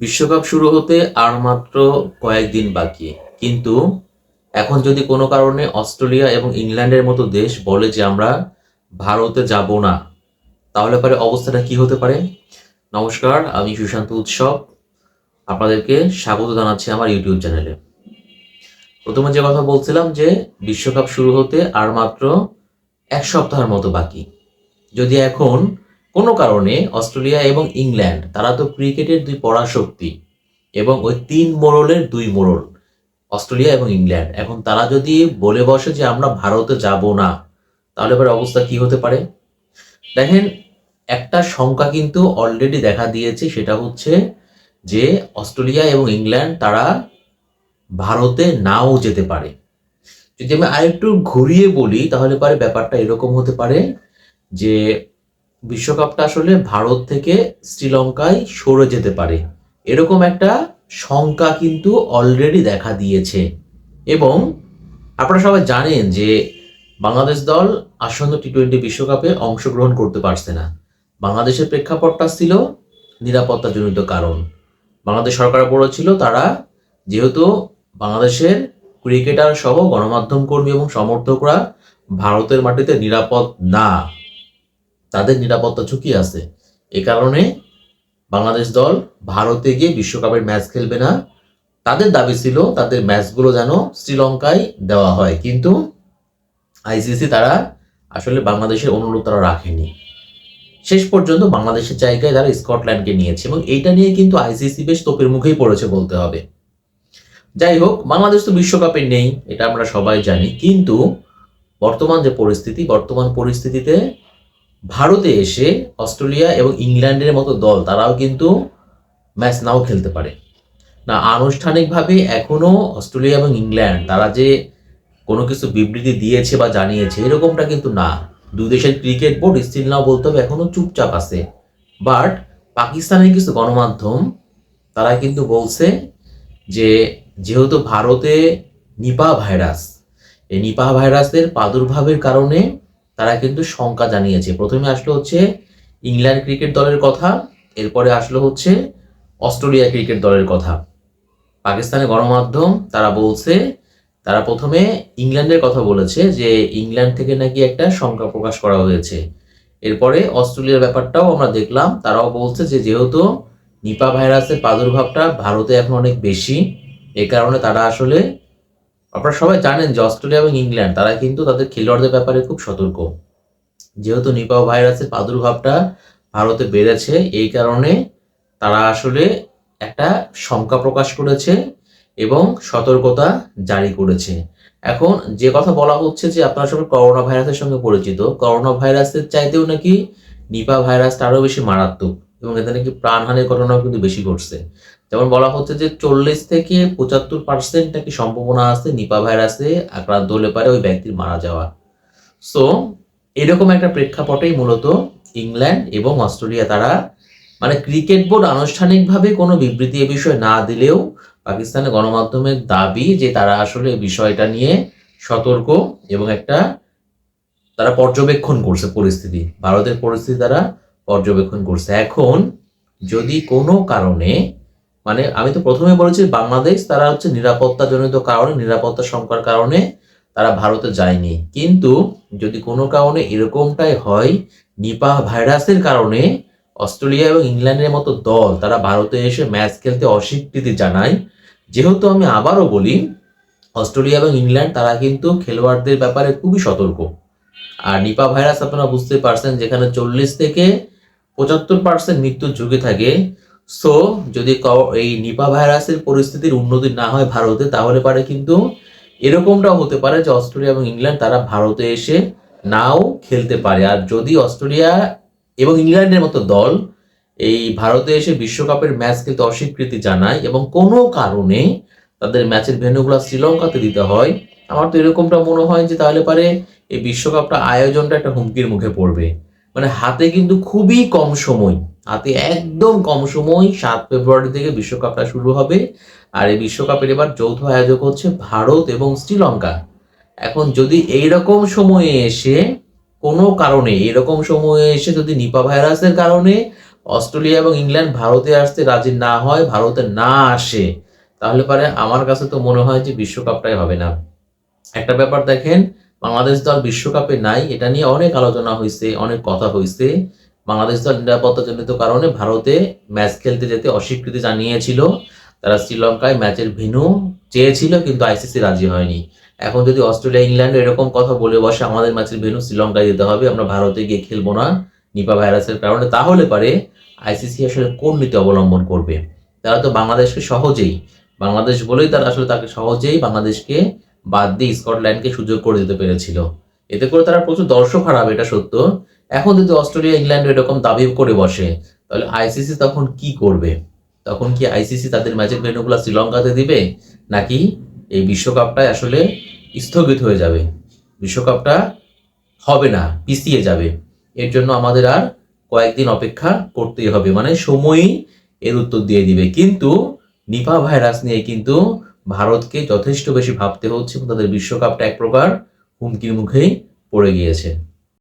বিশ্বকাপ শুরু হতে আর মাত্র কয়েকদিন বাকি। কিন্তু এখন যদি কোনো কারণে অস্ট্রেলিয়া এবং ইংল্যান্ডের মতো দেশ বলে যে আমরা ভারতে যাব না, তাহলে পরে অবস্থাটা কি হতে পারে? নমস্কার, আমি সুশান্ত উৎসব। আপনাদেরকে স্বাগত জানাচ্ছি আমার ইউটিউব চ্যানেলে। প্রথমে যে কথা বলছিলাম যে বিশ্বকাপ শুরু হতে আর মাত্র এক সপ্তাহের মতো বাকি। যদি এখন কোনো কারণে অস্ট্রেলিয়া এবং ইংল্যান্ড, তারা তো ক্রিকেটের দুই পরাশক্তি এবং ওই তিন মোড়লের দুই মোড়ল, অস্ট্রেলিয়া এবং ইংল্যান্ড। এখন তারা যদি বলে বসে যে আমরা ভারতে যাব না, তাহলে এবার অবস্থা কি হতে পারে? দেখেন, একটা শঙ্কা কিন্তু অলরেডি দেখা দিয়েছে, সেটা হচ্ছে যে অস্ট্রেলিয়া এবং ইংল্যান্ড তারা ভারতে নাও যেতে পারে। যদি আমি আরেকটু ঘুরিয়ে বলি, তাহলে পারে ব্যাপারটা এরকম হতে পারে যে বিশ্বকাপটা আসলে ভারত থেকে শ্রীলঙ্কায় সরে যেতে পারে। এরকম একটা শঙ্কা কিন্তু অলরেডি দেখা দিয়েছে। এবং আপনারা সবাই জানেন যে বাংলাদেশ দল আসন্ন টি টোয়েন্টি বিশ্বকাপে অংশগ্রহণ করতে পারছে না। বাংলাদেশের প্রেক্ষাপটটা ছিল নিরাপত্তাজনিত কারণ। বাংলাদেশ সরকার বলেছিল তারা যেহেতু বাংলাদেশের ক্রিকেটার সহ গণমাধ্যম কর্মী এবং সমর্থকরা ভারতের মাটিতে নিরাপদ না। তাদের নিরাপত্তা ঝুঁকি আছে। এ কারণে বাংলাদেশ দল ভারতে গিয়ে বিশ্বকাপের ম্যাচ খেলবে না। তাদের দাবি ছিল তাদের ম্যাচগুলো যেন শ্রীলঙ্কায় দেওয়া হয়। কিন্তু আইসিসি তারা আসলে বাংলাদেশের অনুরোধ তারা রাখেনি। শেষ পর্যন্ত বাংলাদেশের জায়গায় তারা স্কটল্যান্ডকে নিয়েছে এবং এইটা নিয়ে কিন্তু আইসিসি বেশ তোপের মুখেই পড়েছে বলতে হবে। যাই হোক, বাংলাদেশ তো বিশ্বকাপে নেই, এটা আমরা সবাই জানি। কিন্তু বর্তমান যে পরিস্থিতি, বর্তমান পরিস্থিতিতে ভারতে এসে অস্ট্রেলিয়া এবং ইংল্যান্ডের মতো দল, তারাও কিন্তু ম্যাচ নাও খেলতে পারে। না, আনুষ্ঠানিকভাবে এখনও অস্ট্রেলিয়া এবং ইংল্যান্ড, তারা যে কোনো কিছু বিবৃতি দিয়েছে বা জানিয়েছে, এরকমটা কিন্তু না। দুই দেশের ক্রিকেট বোর্ড স্টিল নাও বলতে হবে এখনও চুপচাপ আছে। বাট পাকিস্তানের কিছু গণমাধ্যম, তারা কিন্তু বলছে যে যেহেতু ভারতে নিপা ভাইরাস, এই নিপা ভাইরাসের প্রাদুর্ভাবের কারণে তারা কিন্তু শঙ্কা জানিয়েছে। প্রথমে আসলো হচ্ছে ইংল্যান্ড ক্রিকেট দলের কথা, এরপরে আসলো হচ্ছে অস্ট্রেলিয়া ক্রিকেট দলের কথা। পাকিস্তানের গণমাধ্যম, তারা বলছে, তারা প্রথমে ইংল্যান্ডের কথা বলেছে যে ইংল্যান্ড থেকে নাকি একটা শঙ্কা প্রকাশ করা হয়েছে। এরপরে অস্ট্রেলিয়ার ব্যাপারটাও আমরা দেখলাম, তারাও বলছে যে যেহেতু নিপা ভাইরাসের প্রাদুর্ভাবটা ভারতে এখন অনেক বেশি এই কারণে তারা আসলে আপনারা সবাই জানেন যে অস্ট্রেলিয়া এবং ইংল্যান্ড, তারা কিন্তু তাদের খেলোয়াড়দের ব্যাপারে খুব সতর্ক। যেহেতু নিপা ভাইরাসের প্রাদুর্ভাবটা ভারতে বেড়েছে, এই কারণে তারা আসলে একটা শঙ্কা প্রকাশ করেছে এবং সতর্কতা জারি করেছে। এখন যে কথা বলা হচ্ছে যে আপনারা সবাই করোনা ভাইরাসের সঙ্গে পরিচিত, করোনা ভাইরাসের চাইতেও নাকি নিপা ভাইরাসটা আরও বেশি মারাত্মক এবং এতে নাকি প্রাণহানির ঘটনাও কিন্তু বেশি ঘটছে। যেমন বলা হচ্ছে যে চল্লিশ থেকে পঁচাত্তর পার্সেন্ট নাকি সম্ভাবনা আছে, নিপা ভাইরাসে আক্রান্ত হলে পারে ওই ব্যক্তির মারা যাওয়া। সো এরকম একটা প্রেক্ষাপটেই মূলত ইংল্যান্ড এবং অস্ট্রেলিয়া তারা মানে ক্রিকেট বোর্ড আনুষ্ঠানিকভাবে কোনো বিবৃতি এ বিষয়ে না দিলেও পাকিস্তানের গণমাধ্যমের দাবি যে তারা আসলে বিষয়টা নিয়ে সতর্ক এবং একটা তারা পর্যবেক্ষণ করছে পরিস্থিতি। ভারতের পরিস্থিতি তারা পর্যবেক্ষণ করছে। এখন যদি কোনো কারণে মানে আমি তো প্রথমে বলেছি বাংলাদেশ, তারা হচ্ছে নিরাপত্তাজনিত কারণে, নিরাপত্তা সংখ্যার কারণে তারা ভারতে যায়নি। কিন্তু যদি কোনো কারণে এরকমটাই হয়, নিপা ভাইরাসের কারণে অস্ট্রেলিয়া এবং ইংল্যান্ডের মতো দল তারা ভারতে এসে ম্যাচ খেলতে অস্বীকৃতি জানায়। যেহেতু আমি আবারও বলি, অস্ট্রেলিয়া এবং ইংল্যান্ড তারা কিন্তু খেলোয়াড়দের ব্যাপারে খুবই সতর্ক। আর নিপা ভাইরাস আপনারা বুঝতে পারছেন, যেখানে চল্লিশ থেকে পঁচাত্তর পার্সেন্ট মৃত্যুর ঝুঁকি থাকে সো যদি এই নিপা ভাইরাসের পরিস্থিতির উন্নতি না হয় ভারতে, তাহলে পারে কিন্তু এরকমটাও হতে পারে যে অস্ট্রেলিয়া এবং ইংল্যান্ড তারা ভারতে এসে নাও খেলতে পারে। আর যদি অস্ট্রেলিয়া এবং ইংল্যান্ডের মতো দল এই ভারতে এসে বিশ্বকাপের ম্যাচ খেলতে অস্বীকৃতি জানায় এবং কোনো কারণে তাদের ম্যাচের ভেন্যুগুলো শ্রীলঙ্কাতে দিতে হয়, আমার তো এরকমটা মনে হয় যে তাহলে পারে এই বিশ্বকাপটা আয়োজনটা একটা হুমকির মুখে পড়বে। মানে হাতে কিন্তু খুবই কম সময় হাতে একদম কম সময় সাত ফেব্রুয়ারি থেকে বিশ্বকাপটা শুরু হবে। আর এই বিশ্বকাপের এবার যৌথ আয়োজক হচ্ছে ভারত এবং শ্রীলঙ্কা। এখন যদি এইরকম সময়ে এসে কোনো কারণে এরকম সময়ে এসে যদি নিপা ভাইরাসের কারণে অস্ট্রেলিয়া এবং ইংল্যান্ড ভারতে আসতে রাজি না হয়, ভারতে না আসে, তাহলে পরে আমার কাছে তো মনে হয় যে বিশ্বকাপটাই হবে না। একটা ব্যাপার দেখেন, বাংলাদেশ দল বিশ্বকাপে নাই, এটা নিয়ে অনেক আলোচনা হয়েছে অনেক কথা হয়েছে বাংলাদেশ দল নিরাপত্তাজনিত কারণে ভারতে ম্যাচ খেলতে যেতে অস্বীকৃতি জানিয়েছিল। তারা শ্রীলঙ্কায় ম্যাচের ভেন্যু চেয়েছিল, কিন্তু আইসিসি রাজি হয়নি। এখন যদি অস্ট্রেলিয়া, ইংল্যান্ড এরকম কথা বলে বসে আমাদের ম্যাচের ভেন্যু শ্রীলঙ্কায় দিতে হবে, আমরা ভারতে গিয়ে খেলব না নিপা ভাইরাসের কারণে, তাহলে পারে আইসিসি আসলে কোন নীতি অবলম্বন করবে? তারা তো বাংলাদেশকে সহজেই, বাংলাদেশ বলেই তারা আসলে তাকে সহজেই বাংলাদেশকে বাদ দিয়ে স্কটল্যান্ডকে সুযোগ করে দিতে পেরেছিল। এতে করে তারা প্রচুর দর্শক হারাবে, এটা সত্য। এখন যদি অস্ট্রেলিয়া, ইংল্যান্ড এরকম দাবি করে বসে, তাহলে আইসিসি তখন কি করবে? তখন কি আইসিসি তাদের ম্যাচের ভেন্যুগুলো শ্রীলঙ্কাতে দিবে? নাকি এই বিশ্বকাপটাই আসলে স্থগিত হয়ে যাবে? বিশ্বকাপটা হবে না, পিছিয়ে যাবে। এর জন্য আমাদের আর কয়েকদিন অপেক্ষা করতেই হবে। মানে সময়ই এর উত্তর দিয়ে দিবে। কিন্তু নিপা ভাইরাস নিয়ে কিন্তু ভারতকে যথেষ্ট বেশি ভাবতে হচ্ছে তাদের বিশ্বকাপটা এক প্রকার হুমকির মুখেই পড়ে গিয়েছে।